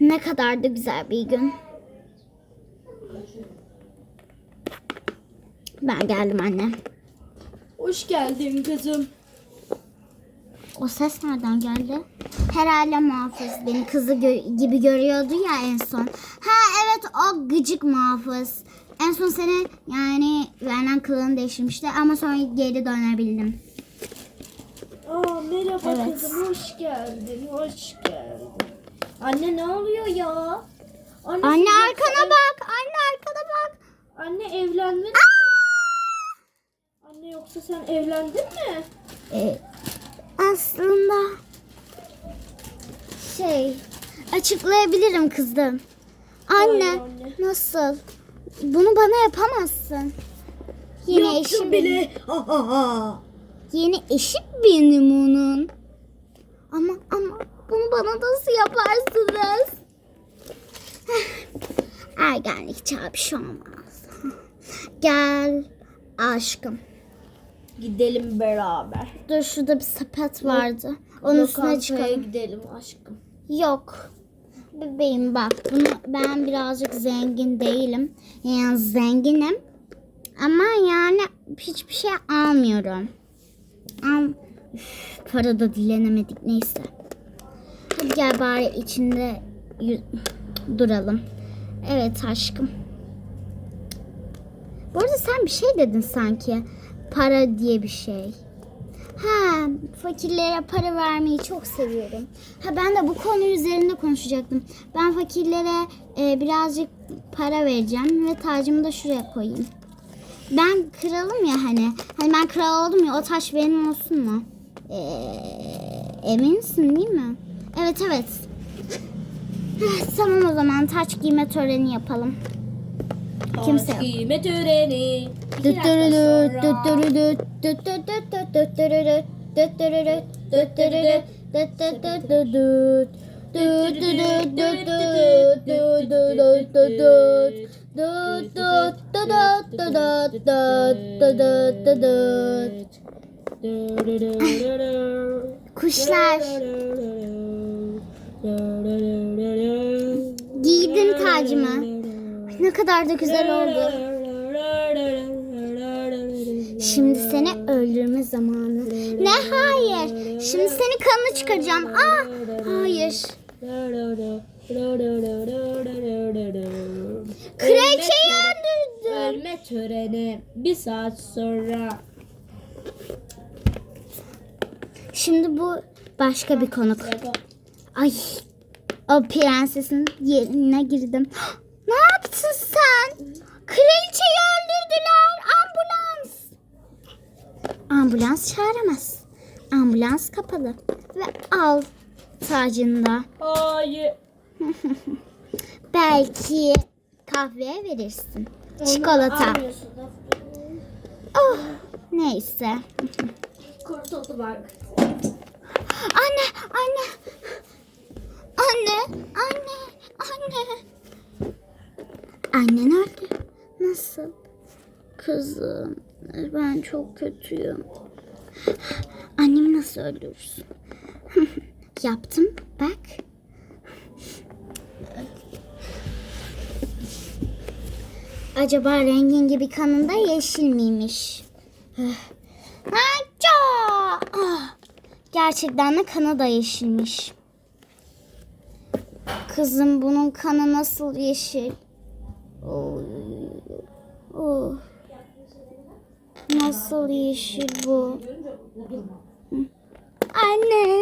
Ne kadar da güzel bir gün. Ben geldim anne. Hoş geldin kızım. O ses nereden geldi? Herhalde muhafız beni kızı gö- gibi görüyordu ya en son. Ha evet o gıcık muhafız. En son seni yani verilen kılığını değiştirmişti ama sonra geri dönebildim. Aa merhaba Evet. kızım hoş geldin. Hoş geldin. Anne ne oluyor ya? Anne, Anne siz arkana bak. Anne arkana bak. Anne evlendin. Anne yoksa sen evlendin mi? Ee, aslında şey açıklayabilirim kızım. Anne, Hayır anne. nasıl? Bunu bana yapamazsın. Yeni eşim bile. Ha ha ha. Yeni eşim benim onun. Ama ama bunu bana nasıl yaparsınız? Ergenlik çağı bir şey olmaz. Gel aşkım. Gidelim beraber. Dur şurada bir sepet vardı. Onun üstüne Lokantaya çıkalım. gidelim aşkım. Yok. Bebeğim bak bunu ben birazcık zengin değilim. Yani zenginim. Ama yani hiçbir şey almıyorum. Al. Üf, para da dilenemedik neyse. Hadi gel bari içinde duralım. Evet aşkım. Bu arada sen bir şey dedin sanki. Para diye bir şey. Ha, fakirlere para vermeyi çok seviyorum. Ha ben de bu konu üzerinde konuşacaktım. Ben fakirlere e, birazcık para vereceğim ve tacımı da şuraya koyayım. Ben kralım ya hani. Hani ben kral oldum ya o taş benim olsun mu? Ee, eminsin değil mi? Evet evet. Tamam o zaman taç giyme töreni yapalım. Kimse yok. Giyme töreni. İki dakika sonra. Kuşlar giydin tacımı. Ne kadar da güzel oldu. Şimdi seni öldürme zamanı. Ne hayır. Şimdi seni kanını çıkaracağım. Aa hayır. Kraliçeyi öldürdüm. Ölme töreni bir saat sonra. Şimdi bu başka bir konuk. Ay o prensesin yerine girdim. Ne yaptın sen? Kraliçeyi öldürdüler. Ambulans. Ambulans çağıramaz. Ambulans kapalı. Ve al tacını da. Hayır. Belki kahveye verirsin. Çikolata. Oh, neyse. Kurtuldu bak. Anne, anne. Anne, anne, anne. Annen öldü. Nasıl? Kızım, ben çok kötüyüm. Annemi nasıl öldürürsün? Yaptım, bak. Acaba rengin gibi kanında yeşil miymiş? Haça! Ah, Gerçekten de kanı da yeşilmiş. Kızım bunun kanı nasıl yeşil? Oh. Nasıl yeşil bu? Anne.